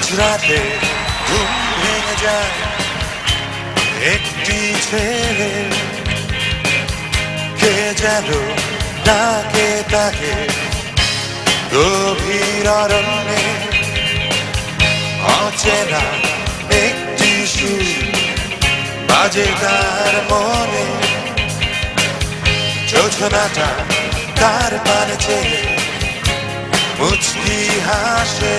মাঝরাতে ঘুম ভেঙে যায়। একটি ছেলে কে যেন ডাকে তাকে গভীর অরণ্যে অচেনা একটি সুর বাজে তার মনে। যোজনাটা তার পানে চেয়ে মুচকি হাসে।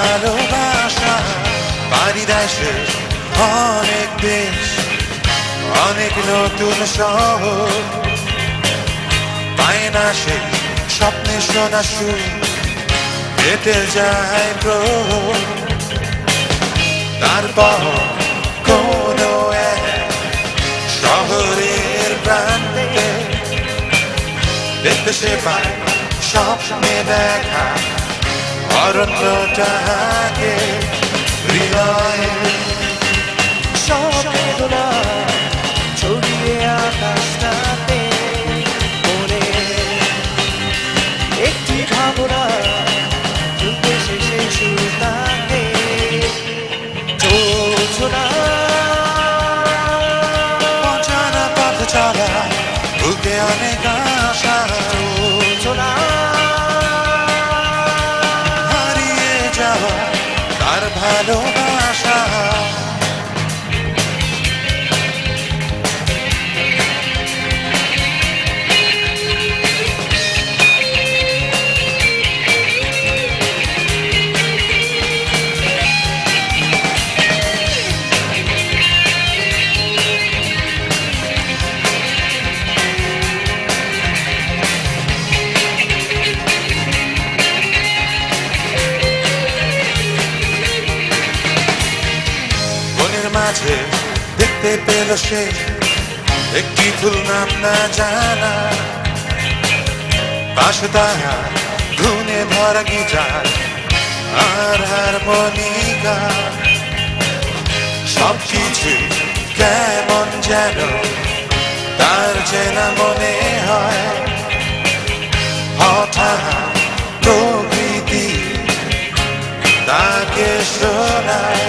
ভালোবাসা বাড়ি দেশে অনেক দেশ, অনেক নতুন শহর। পায় না সে স্বপ্নে শোনা সুর হেঁটে যায় প্রহর। তারপর কোনো শহরের প্রান্তে দেখতে সে পায় স্বপ্নে দেখা। অরণ্যটাকে হৃদয়ে সব ছড়িয়ে আকাশটাতে মনে একটি ভাবনা চলতে শেষে সুতাতে চলছো না অজানা পথ চলা বুকে অনেক shine. পেল সে। একটি ফুল নাম না জানা। পাশে তাহা ধুনে ভরা গিটার, আর হারমোনিকা। সব কিছু কেমন যেন, তার চেনা মনে হয়। হঠাৎ প্রকৃতি তাকে শোনায়।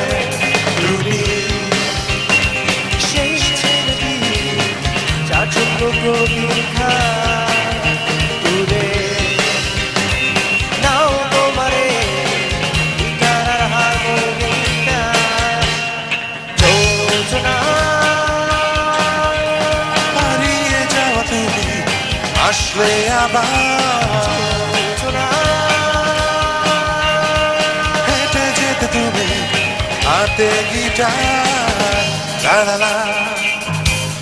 আসলে আবার। হেঁটে যেতে তুমি হাতে গিটার লা।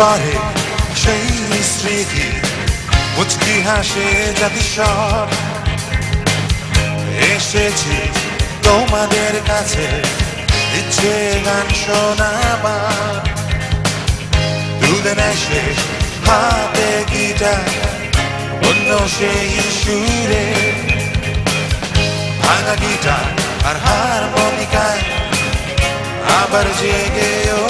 পড়ে সেই স্মৃতি, মুচকি হাসে সব। এসেছি তোমাদের কাছে ইচ্ছে গান শোনাবার দুদিন এসে হাতে গিটার, অন্য সেই সুরে। ভাঙা গিটার আর হারমোনিকায় আবার জেগে ওঠে